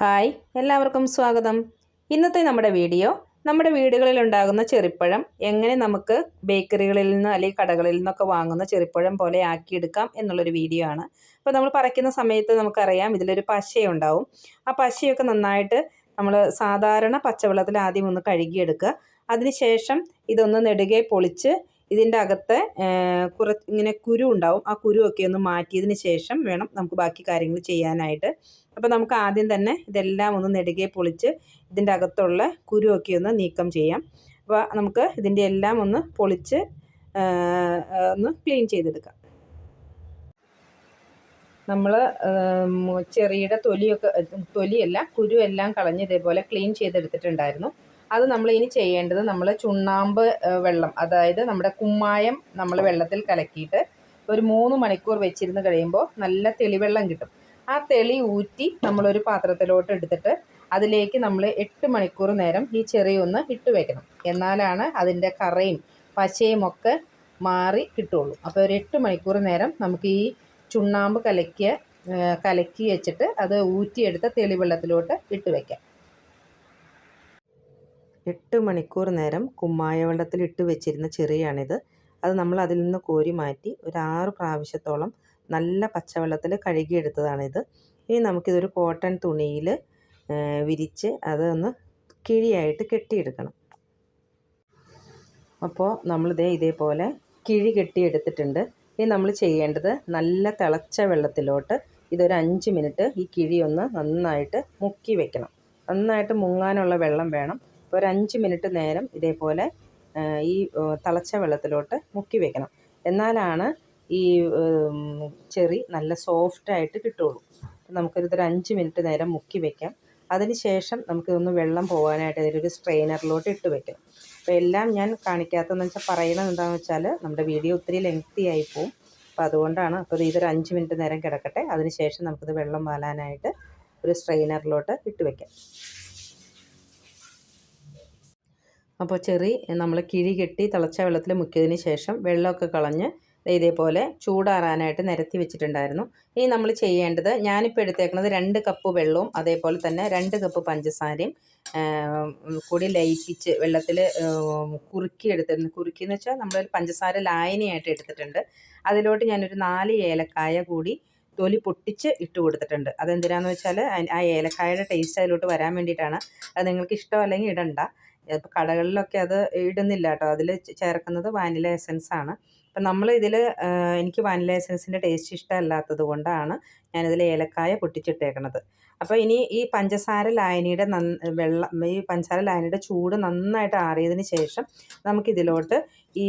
Hi എല്ലാവർക്കും സ്വാഗതം. ഇന്നത്തെ നമ്മുടെ വീഡിയോ നമ്മുടെ വീടുകളിൽ ഉണ്ടാകുന്ന ചെറിപ്പഴം എങ്ങനെ നമുക്ക് ബേക്കറികളിൽ നിന്ന് അല്ലെങ്കിൽ കടകളിൽ നിന്നൊക്കെ വാങ്ങുന്ന ചെറിപ്പഴം പോലെ ആക്കിയെടുക്കാം എന്നുള്ളൊരു വീഡിയോ ആണ്. അപ്പോൾ നമ്മൾ പറിക്കുന്ന സമയത്ത് നമുക്കറിയാം ഇതിലൊരു പശയുണ്ടാവും. ആ പശയൊക്കെ നന്നായിട്ട് നമ്മൾ സാധാരണ പച്ചവെള്ളത്തിൽ ആദ്യം ഒന്ന് കഴുകിയെടുക്കുക. അതിനുശേഷം ഇതൊന്ന് നെടുകെ പൊളിച്ച് ഇതിന്റെ അകത്ത് കുറച്ച് ഇങ്ങനെ കുരു ഉണ്ടാവും. ആ കുരുവൊക്കെ ഒന്ന് മാറ്റിയതിന് ശേഷം വേണം നമുക്ക് ബാക്കി കാര്യങ്ങൾ ചെയ്യാനായിട്ട്. അപ്പോൾ നമുക്ക് ആദ്യം തന്നെ ഇതെല്ലാം ഒന്ന് നെടുകെ പൊളിച്ച് ഇതിന്റെ അകത്തുള്ള കുരുവൊക്കെ ഒന്ന് നീക്കം ചെയ്യാം. അപ്പോൾ നമുക്ക് ഇതിന്റെ എല്ലാം ഒന്ന് പൊളിച്ച് ഒന്ന് ക്ലീൻ ചെയ്തെടുക്കാം. നമ്മൾ ചെറിയുടെ തൊലിയൊക്കെ തൊലിയല്ല കുരു എല്ലാം കളഞ്ഞ് ഇതേപോലെ ക്ലീൻ ചെയ്തെടുത്തിട്ടുണ്ടായിരുന്നു. അത് നമ്മൾ ഇനി ചെയ്യേണ്ടത് നമ്മൾ ചുണ്ണാമ്പ് വെള്ളം അതായത് നമ്മുടെ കുമ്മായം നമ്മൾ വെള്ളത്തിൽ കലക്കിയിട്ട് ഒരു മൂന്ന് മണിക്കൂർ വെച്ചിരുന്ന് കഴിയുമ്പോൾ നല്ല തെളിവെള്ളം കിട്ടും. ആ തെളി ഊറ്റി നമ്മളൊരു പാത്രത്തിലോട്ട് എടുത്തിട്ട് അതിലേക്ക് നമ്മൾ എട്ട് മണിക്കൂർ നേരം ഈ ചെറിയൊന്ന് ഇട്ട് വെക്കണം. എന്നാലാണ് അതിന്റെ കറയും പശയും ഒക്കെ മാറി കിട്ടുള്ളൂ അപ്പോൾ ഒരു എട്ട് മണിക്കൂർ നേരം നമുക്ക് ഈ ചുണ്ണാമ്പ് കലക്കിയ കലക്കി വെച്ചിട്ട് അത് ഊറ്റിയെടുത്ത തെളിവെള്ളത്തിലോട്ട് ഇട്ട് വയ്ക്കാം എട്ട് മണിക്കൂർ നേരം കുമ്മായ വെള്ളത്തിൽ ഇട്ട് വെച്ചിരുന്ന ചെറിയാണിത്. അത് നമ്മൾ അതിൽ നിന്ന് കോരി മാറ്റി ഒരു ആറ് പ്രാവശ്യത്തോളം നല്ല പച്ചവെള്ളത്തിൽ കഴുകിയെടുത്തതാണിത്. ഇനി നമുക്കിതൊരു കോട്ടൺ തുണിയിൽ വിരിച്ച് അതൊന്ന് കിഴിയായിട്ട് കെട്ടിയെടുക്കണം. അപ്പോൾ നമ്മളിതേ ഇതേപോലെ കിഴി കെട്ടിയെടുത്തിട്ടുണ്ട്. ഇനി നമ്മൾ ചെയ്യേണ്ടത് നല്ല തിളച്ച വെള്ളത്തിലോട്ട് ഇതൊരു അഞ്ച് മിനിറ്റ് ഈ കിഴി ഒന്ന് നന്നായിട്ട് മുക്കി വെക്കണം. നന്നായിട്ട് മുങ്ങാനുള്ള വെള്ളം വേണം. ഒരു അഞ്ച് മിനിറ്റ് നേരം ഇതേപോലെ ഈ തിളച്ച വെള്ളത്തിലോട്ട് മുക്കി വെക്കണം. എന്നാലാണ് ഈ ചെറി നല്ല സോഫ്റ്റായിട്ട് കിട്ടുള്ളൂ. നമുക്കിതൊരു അഞ്ച് മിനിറ്റ് നേരം മുക്കി വെക്കാം. അതിന് ശേഷം നമുക്കിതൊന്ന് വെള്ളം പോകാനായിട്ട് ഇതിലൊരു സ്ട്രെയിനറിലോട്ട് ഇട്ട് വെക്കണം. അപ്പോൾ എല്ലാം ഞാൻ കാണിക്കാത്തതെന്ന് വെച്ചാൽ പറയണത് എന്താണെന്ന് വെച്ചാൽ നമ്മുടെ വീഡിയോ ഒത്തിരി ലെങ്ത്തി ആയി പോവും. അപ്പോൾ അതുകൊണ്ടാണ് അപ്പോൾ ഇതൊരു അഞ്ച് മിനിറ്റ് നേരം കിടക്കട്ടെ. അതിന് ശേഷം നമുക്കിത് വെള്ളം വാലാനായിട്ട് ഒരു സ്ട്രെയിനറിലോട്ട് ഇട്ട് വെക്കാം. അപ്പോൾ ചെറി നമ്മൾ കിഴി കെട്ടി തിളച്ച വെള്ളത്തിൽ മുക്കിയതിന് ശേഷം വെള്ളമൊക്കെ കളഞ്ഞ് ഇതേപോലെ ചൂടാറാനായിട്ട് നിരത്തി വെച്ചിട്ടുണ്ടായിരുന്നു. ഇനി നമ്മൾ ചെയ്യേണ്ടത് ഞാനിപ്പോൾ എടുത്തേക്കുന്നത് രണ്ട് കപ്പ് വെള്ളവും അതേപോലെ തന്നെ രണ്ട് കപ്പ് പഞ്ചസാരയും കൂടി ലയിപ്പിച്ച് വെള്ളത്തിൽ കുറുക്കി എടുത്തിരുന്നു കുറുക്കി എന്ന് വെച്ചാൽ നമ്മൾ പഞ്ചസാര ലായനിയായിട്ട് എടുത്തിട്ടുണ്ട്. അതിലോട്ട് ഞാനൊരു നാല് ഏലക്കായ കൂടി തൊലി പൊട്ടിച്ച് ഇട്ട് കൊടുത്തിട്ടുണ്ട്. അതെന്തിനാന്ന് വെച്ചാൽ ആ ഏലക്കായയുടെ ടേസ്റ്റ് അതിലോട്ട് വരാൻ വേണ്ടിയിട്ടാണ്. അത് നിങ്ങൾക്ക് ഇഷ്ടമല്ലെങ്കിൽ ഇടണ്ട. ഇപ്പോൾ കടകളിലൊക്കെ അത് ഇടുന്നില്ല കേട്ടോ. അതിൽ ചേർക്കുന്നത് വാനില എസൻസ് ആണ്. അപ്പം നമ്മൾ ഇതിൽ എനിക്ക് വാനില എസൻസിന്റെ ടേസ്റ്റ് ഇഷ്ടമല്ലാത്തത് കൊണ്ടാണ് ഞാനിതിൽ ഏലക്കായ പൊട്ടിച്ചിട്ടേക്കണത്. അപ്പോൾ ഇനി ഈ പഞ്ചസാര ലായനിയുടെ നന്ന വെള്ളം ഈ പഞ്ചസാര ലായനിയുടെ ചൂട് നന്നായിട്ട് ആറിയതിന് ശേഷം നമുക്കിതിലോട്ട് ഈ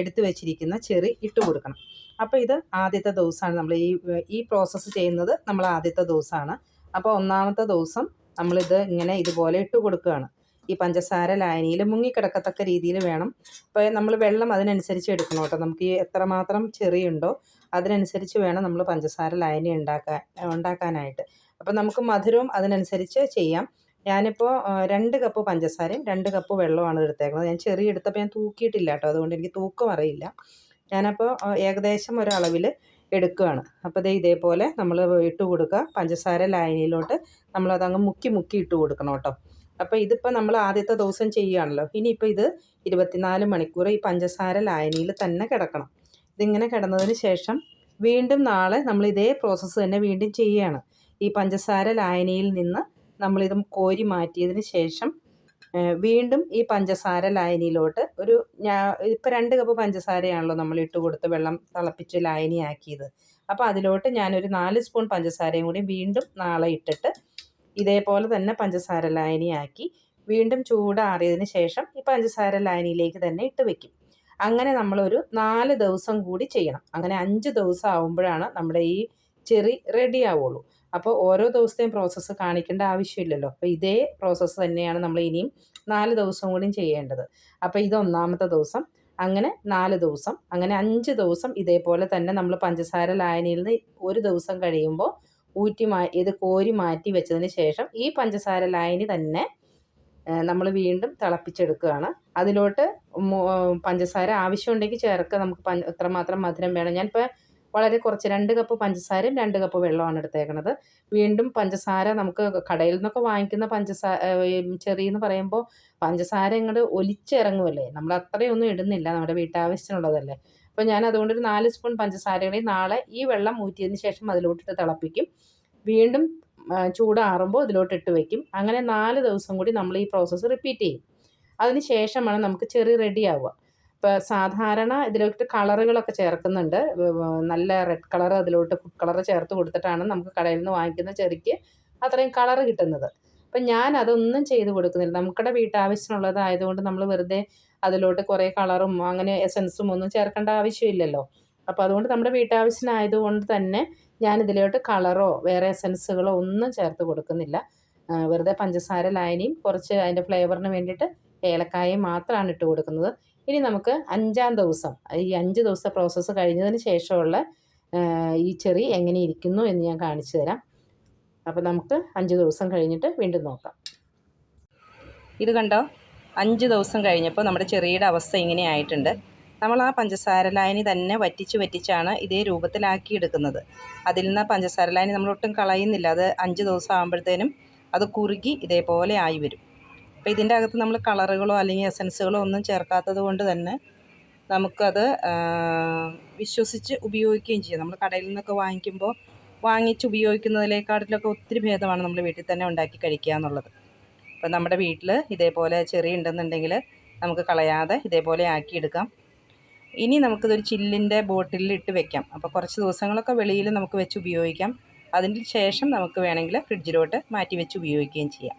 എടുത്തു വെച്ചിരിക്കുന്ന ചെറി ഇട്ട് കൊടുക്കണം. അപ്പോൾ ഇത് ആദ്യത്തെ ദിവസമാണ് നമ്മൾ ഈ ഈ പ്രോസസ്സ് ചെയ്യുന്നത് നമ്മൾ ആദ്യത്തെ ദിവസമാണ് അപ്പോൾ ഒന്നാമത്തെ ദിവസം നമ്മളിത് ഇങ്ങനെ ഇതുപോലെ ഇട്ട് കൊടുക്കുകയാണ്. ഈ പഞ്ചസാര ലായനിയിൽ മുങ്ങിക്കിടക്കത്തക്ക രീതിയിൽ വേണം. അപ്പോൾ നമ്മൾ വെള്ളം അതിനനുസരിച്ച് എടുക്കണം കേട്ടോ. നമുക്ക് ഈ എത്രമാത്രം ചെറിയുണ്ടോ അതിനനുസരിച്ച് വേണം നമ്മൾ പഞ്ചസാര ലായനി ഉണ്ടാക്കാൻ ഉണ്ടാക്കാനായിട്ട്. അപ്പോൾ നമുക്ക് മധുരവും അതിനനുസരിച്ച് ചെയ്യാം. ഞാനിപ്പോൾ രണ്ട് കപ്പ് പഞ്ചസാരയും രണ്ട് കപ്പ് വെള്ളമാണ് എടുത്തേക്കുന്നത്. ഞാൻ ചെറിയ എടുത്തപ്പോൾ ഞാൻ തൂക്കിയിട്ടില്ല കേട്ടോ. അതുകൊണ്ട് എനിക്ക് തൂക്കം അറിയില്ല. ഞാനപ്പോൾ ഏകദേശം ഒരളവിൽ എടുക്കുകയാണ് അപ്പോൾ ദേ ഇതേപോലെ നമ്മൾ ഇട്ട് കൊടുക്കുക. പഞ്ചസാര ലായനിയിലോട്ട് നമ്മളതങ്ങ് മുക്കി മുക്കി ഇട്ട് കൊടുക്കണം കേട്ടോ. അപ്പോൾ ഇതിപ്പോൾ നമ്മൾ ആദ്യത്തെ ദിവസം ചെയ്യുകയാണല്ലോ. ഇനിയിപ്പോൾ ഇത് ഇരുപത്തിനാല് മണിക്കൂർ ഈ പഞ്ചസാര ലായനിയിൽ തന്നെ കിടക്കണം. ഇതിങ്ങനെ കിടന്നതിന് ശേഷം വീണ്ടും നാളെ നമ്മൾ ഇതേ പ്രോസസ്സ് തന്നെ വീണ്ടും ചെയ്യുകയാണ്. ഈ പഞ്ചസാര ലായനിയിൽ നിന്ന് നമ്മളിത് കോരി മാറ്റിയതിന് ശേഷം വീണ്ടും ഈ പഞ്ചസാര ലായനിയിലോട്ട് ഒരു ഞാൻ ഇപ്പോൾ രണ്ട് കപ്പ് പഞ്ചസാരയാണല്ലോ നമ്മൾ ഇട്ട് കൊടുത്ത് വെള്ളം തിളപ്പിച്ച് ലായനിയാക്കിയത് അപ്പോൾ അതിലോട്ട് ഞാനൊരു നാല് സ്പൂൺ പഞ്ചസാരയും കൂടി വീണ്ടും നാളെ ഇട്ടിട്ട് ഇതേപോലെ തന്നെ പഞ്ചസാര ലായനിയാക്കി വീണ്ടും ചൂടാറിയതിന് ശേഷം ഈ പഞ്ചസാര ലായനിയിലേക്ക് തന്നെ ഇട്ട് വെക്കും. അങ്ങനെ നമ്മളൊരു നാല് ദിവസം കൂടി ചെയ്യണം. അങ്ങനെ അഞ്ച് ദിവസം ആകുമ്പോഴാണ് നമ്മുടെ ഈ ചെറി റെഡി ആവുള്ളൂ. അപ്പോൾ ഓരോ ദിവസത്തെയും പ്രോസസ്സ് കാണിക്കേണ്ട ആവശ്യമില്ലല്ലോ. അപ്പോൾ ഇതേ പ്രോസസ്സ് തന്നെയാണ് നമ്മൾ ഇനിയും നാല് ദിവസം കൂടിയും ചെയ്യേണ്ടത്. അപ്പോൾ ഇത് ഒന്നാമത്തെ ദിവസം അങ്ങനെ നാല് ദിവസം അങ്ങനെ അഞ്ച് ദിവസം ഇതേപോലെ തന്നെ നമ്മൾ പഞ്ചസാര ലായനിയിൽ നിന്ന് ഒരു ദിവസം കഴിയുമ്പോൾ ഊറ്റി മാ ഇത് കോരി മാറ്റി വെച്ചതിന് ശേഷം ഈ പഞ്ചസാര ലായനി തന്നെ നമ്മൾ വീണ്ടും തിളപ്പിച്ചെടുക്കുകയാണ്. അതിലോട്ട് പഞ്ചസാര ആവശ്യമുണ്ടെങ്കിൽ ചേർക്കുക. നമുക്ക് എത്രമാത്രം മധുരം വേണം. ഞാനിപ്പോൾ വളരെ കുറച്ച് രണ്ട് കപ്പ് പഞ്ചസാരയും രണ്ട് കപ്പ് വെള്ളമാണ് എടുത്തേക്കണത്. വീണ്ടും പഞ്ചസാര നമുക്ക് കടയിൽ നിന്നൊക്കെ വാങ്ങിക്കുന്ന പഞ്ചസാര ചെറിയെന്ന് പറയുമ്പോൾ പഞ്ചസാര ഇങ്ങോട്ട് ഒലിച്ചിറങ്ങുമല്ലേ നമ്മൾ അത്രയൊന്നും ഇടുന്നില്ല നമ്മുടെ വീട്ടാവശ്യത്തിനുള്ളതല്ലേ? അപ്പോൾ ഞാൻ അതുകൊണ്ട് ഒരു നാല് സ്പൂൺ പഞ്ചസാരകളെ നാളെ ഈ വെള്ളം ഊറ്റിയതിന് ശേഷം അതിലോട്ടിട്ട് തിളപ്പിക്കും. വീണ്ടും ചൂടാറുമ്പോൾ ഇതിലോട്ടിട്ട് വെക്കും. അങ്ങനെ നാല് ദിവസം കൂടി നമ്മൾ ഈ പ്രോസസ്സ് റിപ്പീറ്റ് ചെയ്യും. അതിന് ശേഷമാണ് നമുക്ക് ചെറി റെഡി ആവുക. ഇപ്പോൾ സാധാരണ ഇതിലോട്ട് കളറുകളൊക്കെ ചേർക്കുന്നുണ്ട്. നല്ല റെഡ് കളർ അതിലോട്ട് ഫുഡ് കളർ ചേർത്ത് കൊടുത്തിട്ടാണ് നമുക്ക് കടയിൽ നിന്ന് വാങ്ങിക്കുന്ന ചെറിക്ക് അത്രയും കളർ കിട്ടുന്നത്. അപ്പം ഞാൻ അതൊന്നും ചെയ്ത് കൊടുക്കുന്നില്ല. നമുക്കിടെ വീട്ടാവശ്യമുള്ളതായതുകൊണ്ട് നമ്മൾ വെറുതെ അതിലോട്ട് കുറേ കളറും അങ്ങനെ എസൻസും ഒന്നും ചേർക്കേണ്ട ആവശ്യമില്ലല്ലോ. അപ്പോൾ അതുകൊണ്ട് നമ്മുടെ വീട്ടാവശ്യമായതുകൊണ്ട് തന്നെ ഞാൻ ഇതിലോട്ട് കളറോ വേറെ എസൻസുകളോ ഒന്നും ചേർത്ത് കൊടുക്കുന്നില്ല. വെറുതെ പഞ്ചസാര ലായനിയും കുറച്ച് അതിന്റെ ഫ്ലേവറിന് വേണ്ടിയിട്ട് ഏലക്കായയും മാത്രമാണ് ഇട്ട് കൊടുക്കുന്നത്. ഇനി നമുക്ക് അഞ്ചാം ദിവസം ഈ അഞ്ച് ദിവസത്തെ പ്രോസസ്സ് കഴിഞ്ഞതിന് ശേഷമുള്ള ഈ ചെറി എങ്ങനെ ഇരിക്കുന്നു എന്ന് ഞാൻ കാണിച്ചു തരാം. അപ്പോൾ നമുക്ക് അഞ്ച് ദിവസം കഴിഞ്ഞിട്ട് വീണ്ടും നോക്കാം. ഇത് കണ്ടോ? അഞ്ച് ദിവസം കഴിഞ്ഞപ്പോൾ നമ്മുടെ ചെറിയുടെ അവസ്ഥ ഇങ്ങനെ ആയിട്ടുണ്ട്. നമ്മൾ ആ പഞ്ചസാര ലായനി തന്നെ വറ്റിച്ച് വറ്റിച്ചാണ് ഇതേ രൂപത്തിലാക്കി എടുക്കുന്നത് അതിൽ നിന്ന് പഞ്ചസാര ലായനി നമ്മൾ ഒട്ടും കളയുന്നില്ല. അത് അഞ്ച് ദിവസം ആകുമ്പോഴത്തേനും അത് കുറുകി ഇതേപോലെ ആയി വരും. അപ്പോൾ ഇതിന്റെ അകത്ത് നമ്മൾ കളറുകളോ അല്ലെങ്കിൽ എസൻസുകളോ ഒന്നും ചേർക്കാത്തത് കൊണ്ട് തന്നെ നമുക്കത് വിശ്വസിച്ച് ഉപയോഗിക്കുകയും ചെയ്യാം. നമ്മൾ കടയിൽ നിന്നൊക്കെ വാങ്ങിക്കുമ്പോൾ വാങ്ങിച്ച് ഉപയോഗിക്കുന്നതിലേക്കാട്ടിലൊക്കെ ഒത്തിരി ഭേദമാണ് നമ്മൾ വീട്ടിൽ തന്നെ ഉണ്ടാക്കി കഴിക്കുക എന്നുള്ളത്. അപ്പോൾ നമ്മുടെ വീട്ടിൽ ഇതേപോലെ ചെറിയ ഉണ്ടെന്നുണ്ടെങ്കിൽ നമുക്ക് കളയാതെ ഇതേപോലെ ആക്കിയെടുക്കാം. ഇനി നമുക്കിതൊരു ചില്ലിന്റെ ബോട്ടിലിൽ ഇട്ട് വെക്കാം. അപ്പോൾ കുറച്ച് ദിവസങ്ങളൊക്കെ വെളിയിൽ നമുക്ക് വെച്ച് ഉപയോഗിക്കാം. അതിന് ശേഷം നമുക്ക് വേണമെങ്കിൽ ഫ്രിഡ്ജിലോട്ട് മാറ്റി വെച്ച് ഉപയോഗിക്കുകയും ചെയ്യാം.